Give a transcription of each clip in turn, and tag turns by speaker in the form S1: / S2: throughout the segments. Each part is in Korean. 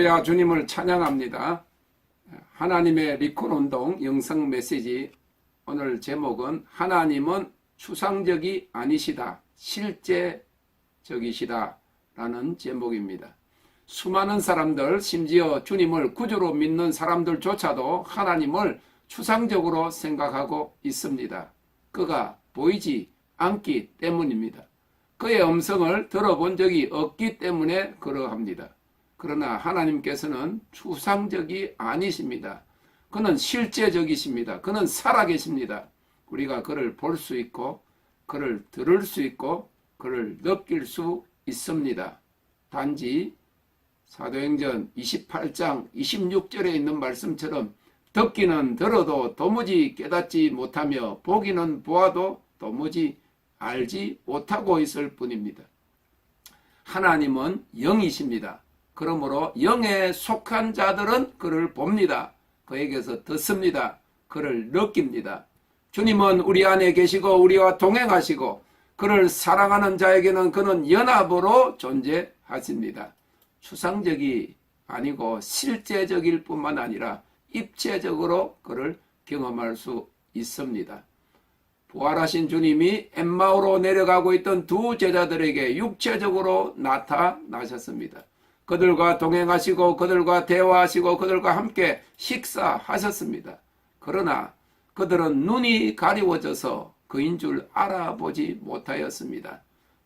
S1: 할렐루야 주님을 찬양합니다. 하나님의 리콜 운동 영성 메시지 오늘 제목은 하나님은 추상적이 아니시다. 실제적이시다. 라는 제목입니다. 수많은 사람들, 심지어 주님을 구주로 믿는 사람들조차도 하나님을 추상적으로 생각하고 있습니다. 그가 보이지 않기 때문입니다. 그의 음성을 들어본 적이 없기 때문에 그러합니다. 그러나 하나님께서는 추상적이 아니십니다. 그는 실제적이십니다. 그는 살아계십니다. 우리가 그를 볼 수 있고, 그를 들을 수 있고, 그를 느낄 수 있습니다. 단지 사도행전 28장 26절에 있는 말씀처럼 듣기는 들어도 도무지 깨닫지 못하며 보기는 보아도 도무지 알지 못하고 있을 뿐입니다. 하나님은 영이십니다. 그러므로 영에 속한 자들은 그를 봅니다. 그에게서 듣습니다. 그를 느낍니다. 주님은 우리 안에 계시고 우리와 동행하시고 그를 사랑하는 자에게는 그는 연합으로 존재하십니다. 추상적이 아니고 실제적일 뿐만 아니라 입체적으로 그를 경험할 수 있습니다. 부활하신 주님이 엠마오로 내려가고 있던 두 제자들에게 육체적으로 나타나셨습니다. 그들과 동행하시고 그들과 대화하시고 그들과 함께 식사하셨습니다. 그러나 그들은 눈이 가리워져서 그인 줄 알아보지 못하였습니다.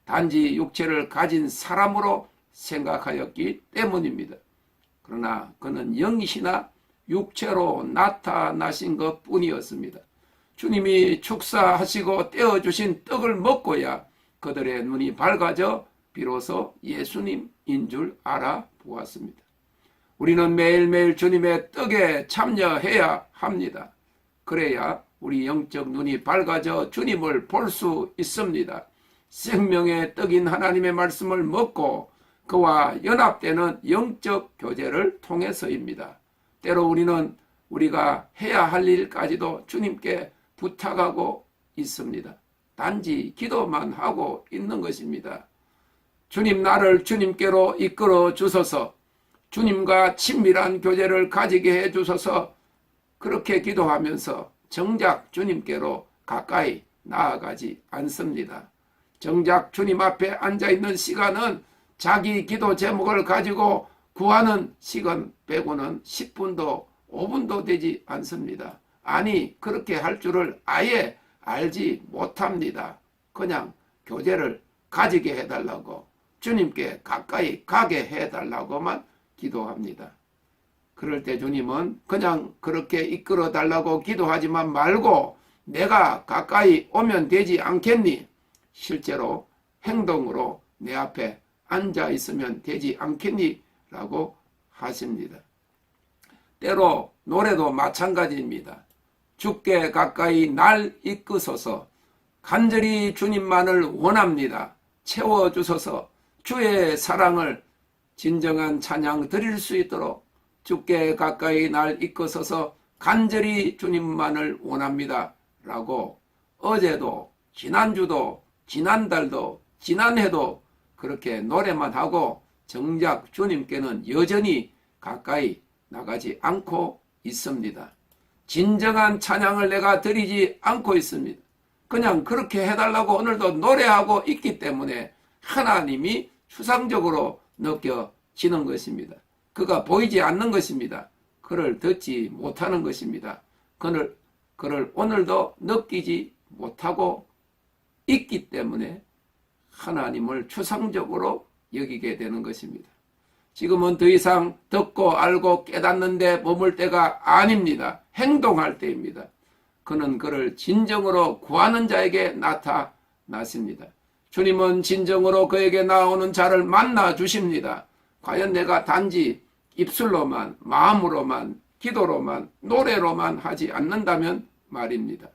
S1: 단지 육체를 가진 사람으로 생각하였기 때문입니다. 그러나 그는 영이시나 육체로 나타나신 것 뿐이었습니다. 주님이 축사하시고 떼어주신 떡을 먹고야 그들의 눈이 밝아져 비로소 예수님인 줄 알아보았습니다. 우리는 매일매일 주님의 떡에 참여해야 합니다. 그래야 우리 영적 눈이 밝아져 주님을 볼 수 있습니다. 생명의 떡인 하나님의 말씀을 먹고 그와 연합되는 영적 교제를 통해서입니다. 때로 우리는 우리가 해야 할 일까지도 주님께 부탁하고 있습니다. 단지 기도만 하고 있는 것입니다. 주님 나를 주님께로 이끌어 주소서 주님과 친밀한 교제를 가지게 해 주소서 그렇게 기도하면서 정작 주님께로 가까이 나아가지 않습니다. 정작 주님 앞에 앉아 있는 시간은 자기 기도 제목을 가지고 구하는 시간 빼고는 10분도 5분도 되지 않습니다. 아니 그렇게 할 줄을 아예 알지 못합니다. 그냥 교제를 가지게 해달라고 주님께 가까이 가게 해달라고만 기도합니다. 그럴 때 주님은 그냥 그렇게 이끌어 달라고 기도하지만 말고 내가 가까이 오면 되지 않겠니? 실제로 행동으로 내 앞에 앉아 있으면 되지 않겠니? 라고 하십니다. 때로 노래도 마찬가지입니다. 죽게 가까이 날 이끄소서 간절히 주님만을 원합니다. 채워주소서 주의 사랑을 진정한 찬양 드릴 수 있도록 죽게 가까이 날 이끄소서 간절히 주님만을 원합니다. 라고 어제도 지난주도 지난달도 지난해도 그렇게 노래만 하고 정작 주님께는 여전히 가까이 나가지 않고 있습니다. 진정한 찬양을 내가 드리지 않고 있습니다. 그냥 그렇게 해달라고 오늘도 노래하고 있기 때문에 하나님이 추상적으로 느껴지는 것입니다. 그가 보이지 않는 것입니다. 그를 듣지 못하는 것입니다. 그를, 그를 오늘도 느끼지 못하고 있기 때문에 하나님을 추상적으로 여기게 되는 것입니다. 지금은 더 이상 듣고 알고 깨닫는데 머물 때가 아닙니다. 행동할 때입니다. 그는 그를 진정으로 구하는 자에게 나타나십니다. 주님은 진정으로 그에게 나오는 자를 만나 주십니다. 과연 내가 단지 입술로만, 마음으로만, 기도로만, 노래로만 하지 않는다면 말입니다.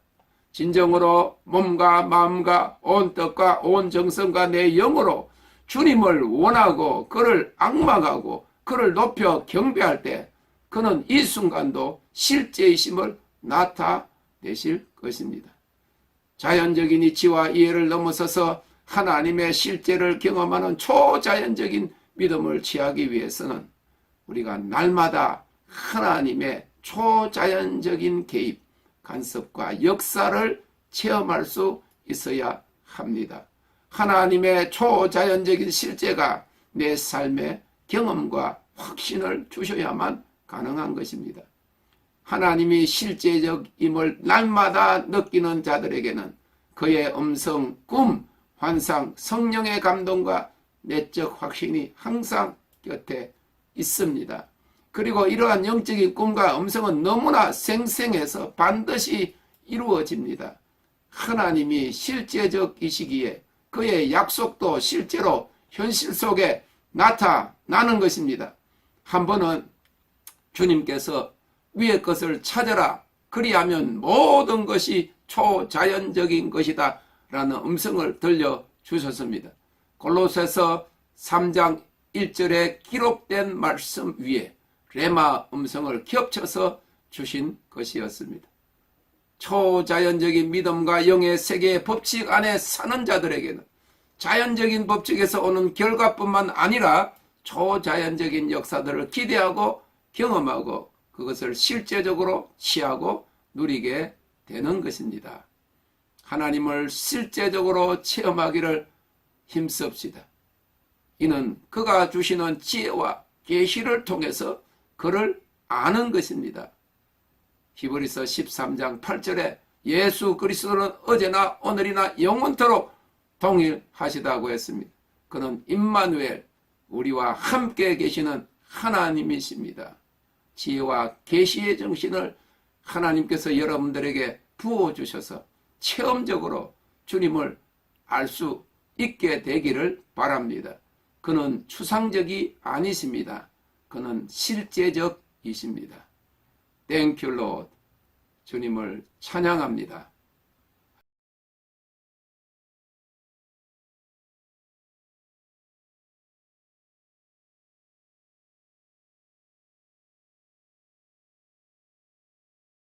S1: 진정으로 몸과 마음과 온 뜻과 온 정성과 내 영으로 주님을 원하고 그를 악망하고 그를 높여 경배할 때 그는 이 순간도 실제이심을 나타내실 것입니다. 자연적인 이치와 이해를 넘어서서 하나님의 실제를 경험하는 초자연적인 믿음을 취하기 위해서는 우리가 날마다 하나님의 초자연적인 개입, 간섭과 역사를 체험할 수 있어야 합니다. 하나님의 초자연적인 실제가 내 삶의 경험과 확신을 주셔야만 가능한 것입니다. 하나님이 실제적임을 날마다 느끼는 자들에게는 그의 음성, 꿈, 환상, 성령의 감동과 내적 확신이 항상 곁에 있습니다. 그리고 이러한 영적인 꿈과 음성은 너무나 생생해서 반드시 이루어집니다. 하나님이 실제적이시기에 그의 약속도 실제로 현실 속에 나타나는 것입니다. 한 번은 주님께서 위의 것을 찾아라. 그리하면 모든 것이 초자연적인 것이다. 라는 음성을 들려 주셨습니다. 골로새서 3장 1절에 기록된 말씀 위에 레마 음성을 겹쳐서 주신 것이었습니다. 초자연적인 믿음과 영의 세계의 법칙 안에 사는 자들에게는 자연적인 법칙에서 오는 결과뿐만 아니라 초자연적인 역사들을 기대하고 경험하고 그것을 실제적으로 취하고 누리게 되는 것입니다. 하나님을 실제적으로 체험하기를 힘씁시다. 이는 그가 주시는 지혜와 계시를 통해서 그를 아는 것입니다. 히브리서 13장 8절에 예수 그리스도는 어제나 오늘이나 영원토록 동일하시다고 했습니다. 그는 임마누엘 우리와 함께 계시는 하나님이십니다. 지혜와 계시의 정신을 하나님께서 여러분들에게 부어 주셔서 체험적으로 주님을 알 수 있게 되기를 바랍니다. 그는 추상적이 아니십니다. 그는 실제적이십니다. 땡큐 로 주님을 찬양합니다.